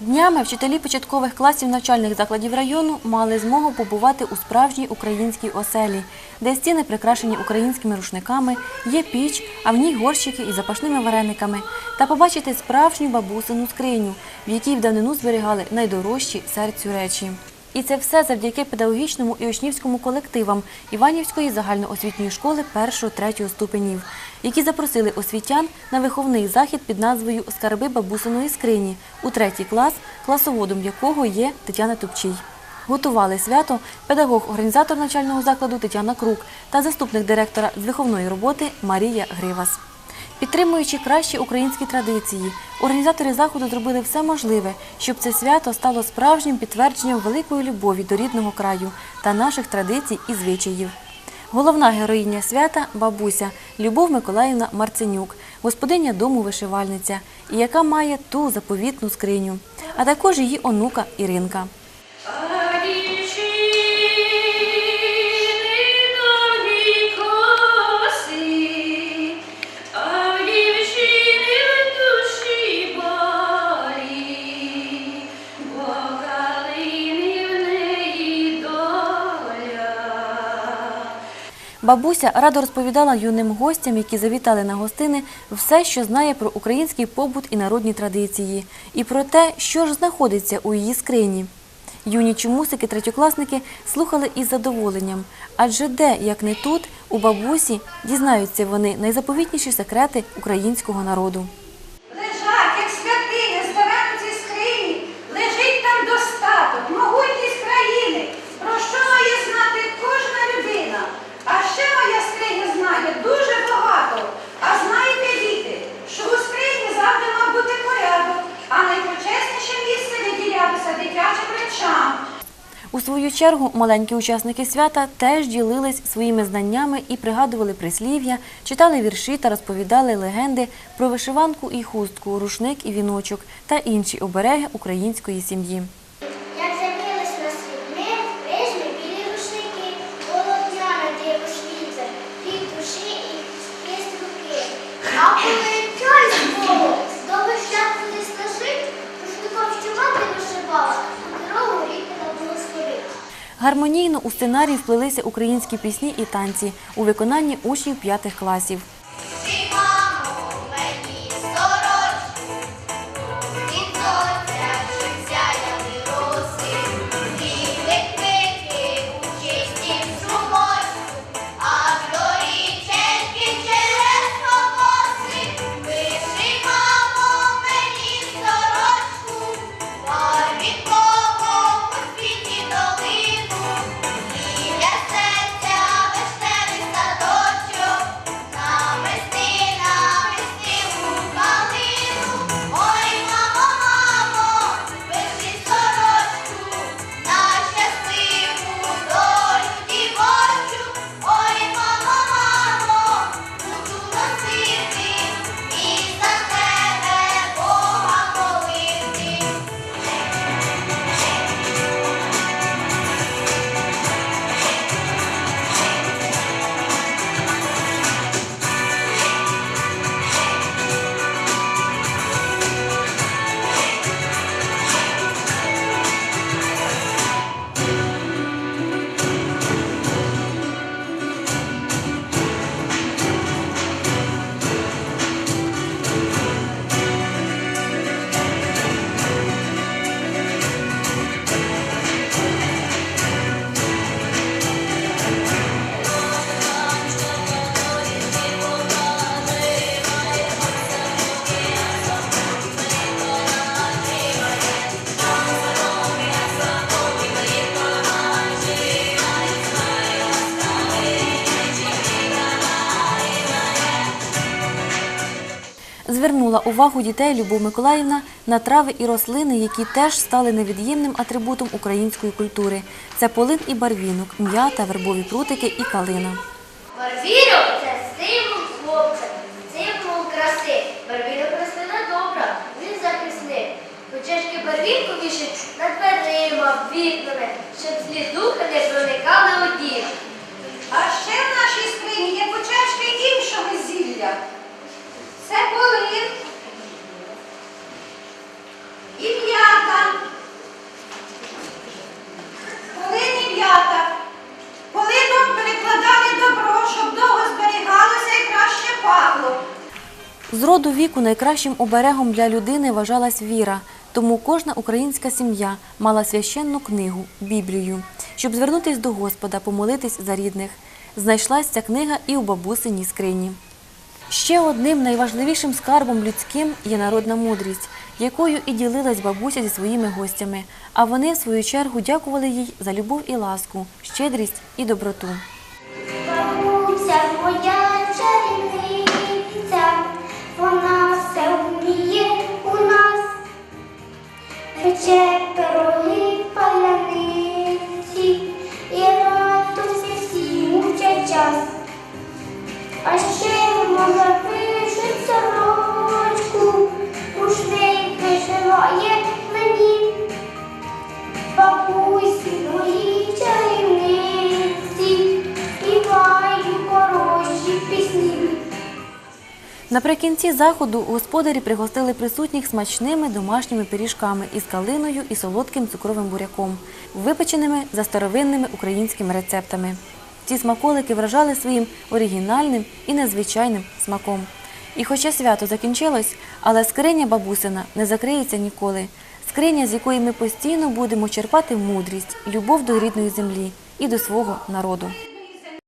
Днями вчителі початкових класів навчальних закладів району мали змогу побувати у справжній українській оселі, де стіни прикрашені українськими рушниками, є піч, а в ній горщики із запашними варениками, та побачити справжню бабусину скриню, в якій в давнину зберігали найдорожчі серцю речі. І це все завдяки педагогічному і учнівському колективам Іванівської загальноосвітньої школи 1-3 ступенів, які запросили освітян на виховний захід під назвою Скарби бабусиної скрині у третій клас, класоводом якого є Тетяна Тупчій. Готували свято педагог-організатор навчального закладу Тетяна Крук та заступник директора з виховної роботи Марія Гривас. Підтримуючи кращі українські традиції, організатори заходу зробили все можливе, щоб це свято стало справжнім підтвердженням великої любові до рідного краю та наших традицій і звичаїв. Головна героїня свята бабуся Любов Миколаївна Марценюк, господиня дому вишивальниця, і яка має ту заповітну скриню, а також її онука Іринка. Бабуся радо розповідала юним гостям, які завітали на гостини, все, що знає про український побут і народні традиції, і про те, що ж знаходиться у її скрині. Юні чомусики, третьокласники слухали із задоволенням, адже де, як не тут, у бабусі дізнаються вони найзаповітніші секрети українського народу. Лежать, як святиня, здоровенці скрині, лежить там достаток, могутність країни, про що має знати кожна людина. А ще моя скриня знає дуже багато. А знаєте, діти, що у скрині завжди мав бути порядок, а найпочесніше місце виділялося дитячим речам. У свою чергу маленькі учасники свята теж ділились своїми знаннями і пригадували прислів'я, читали вірші та розповідали легенди про вишиванку і хустку, рушник і віночок та інші обереги української сім'ї. З'явились Гармонійно у сценарій вплилися українські пісні і танці у виконанні учнів п'ятих класів. Звернула увагу дітей Любов Миколаївна на трави і рослини, які теж стали невід'ємним атрибутом української культури. Це полин і барвінок, м'ята, вербові прутики і калина. Барвірок це символ хлопця, символ краси. Барвірок рослина добра, він захисник. Почешки барвінку вішать над дверима, вікнами, щоб злі духи не проникали у І п'ята. Коли не п'ята. Полином добро, щоб довго зберігалося і краще пахло. З роду віку найкращим оберегом для людини вважалась віра. Тому кожна українська сім'я мала священну книгу Біблію, щоб звернутися до Господа, помолитись за рідних. Знайшлась ця книга і у бабусиній скрині. Ще одним найважливішим скарбом людським є народна мудрість якою і ділилась бабуся зі своїми гостями. А вони, в свою чергу, дякували їй за любов і ласку, щедрість і доброту. Бабуся моя чарівниця, вона все вміє у нас, пече Наприкінці заходу господарі пригостили присутніх смачними домашніми пиріжками із калиною і солодким цукровим буряком, випеченими за старовинними українськими рецептами. Ці смаколики вражали своїм оригінальним і незвичайним смаком. І хоча свято закінчилось, але скриня бабусина не закриється ніколи. Скриня, з якої ми постійно будемо черпати мудрість, любов до рідної землі і до свого народу.